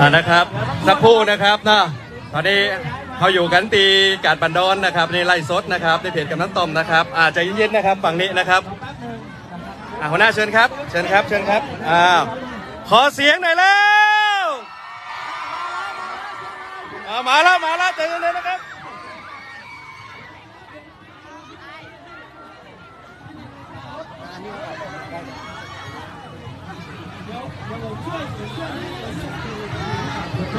อ่านะครับ สักครู่นะครับนะตอนนี้เขาอยู่กันตีกาดบันดอนนะครับในไล่สดนะครับในเพจกำนันต้มนะครับอาใจเย็นๆนะครับฝั่งนี้นะครับอ่าหัวหน้าเชิญครับ เชิญครับ เชิญครับอ้าวขอเสียงหน่อยแล้วอ่ามาแล้วมาแล้วใจเย็นๆนะครับ เร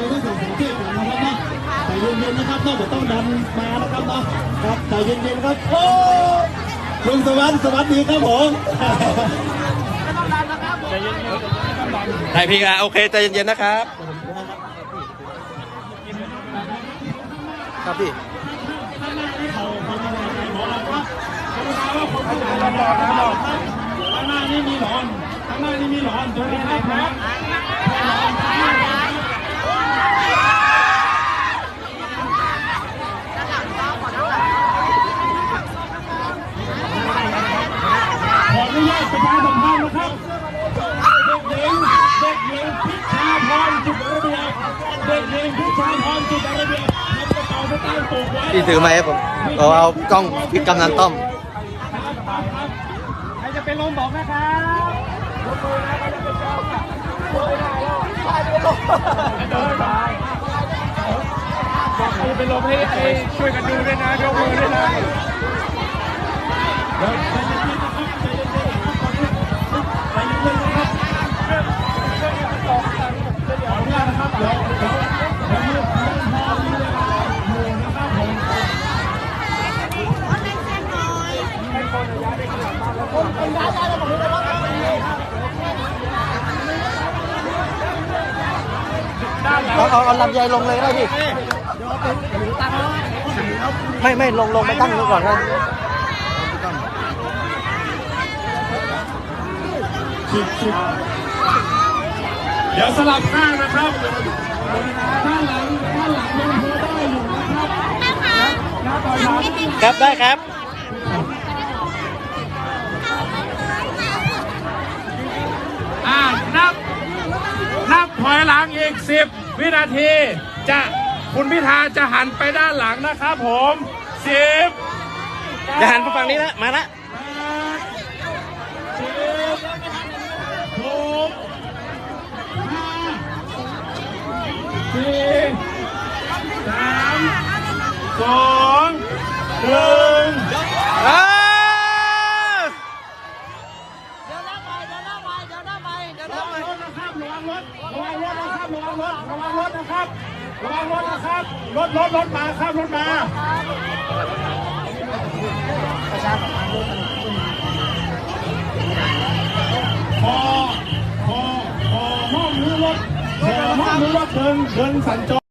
าต้องส่งสังเกตนนะครับนะใจเย็นๆนะครับนะเดี๋ยวต้องดันมานะครับนะครับใจเย็นๆครับโอ้ลุงสวัสดิ์สวัสดีครับผมได้พี่อะโอเคใจเย็นๆนะครับครับพี่ข้างหน้านี่มีหลอน ข้างหน้านี่มีหลอนตรงนี้นะครับขออนุญาตประชาสัมพันธ์นะครับ เด็กหญิงเด็กหญิงพิชาพรจุดระเบียบเด็กหญิงพิชาพรจุดระเบียบทำกระเป๋าสตางค์ตกไว้พี่ถือไหมผมเอาเอากล้องพิกกำนันต้อม ใครจะเป็นลมบอกนะครับ บอกใครจะเป็นลมให้ช่วยกันดูด้วยนะยกมือด้วยนะ เอาเอาเอาลำไยลงเลยก็ได้พี่ไม่ไม่ลงลงไปตั้งนู้นก่อนนะเดี๋ยวสลับข้างนะครับด้านหลังด้านหลังยังพอได้อยู่นะครับนะต่อยหลังครับได้ครับ หลังอีกสิบวินาที จะคุณพิธาจะหันไปด้านหลังนะครับผมสิบจะหันไปฝั่งนี้ละมาละสิบหกห้าสี่สามสองหนึ่ง งรถระวังรถนะครับระวังรถระวังรถนะครับระวังรถนะครับรถรถรถมาครับรถมาประชาสัมพอพอพอห้องนี้รถพอห้องนี้รถเดินเดินสัญจร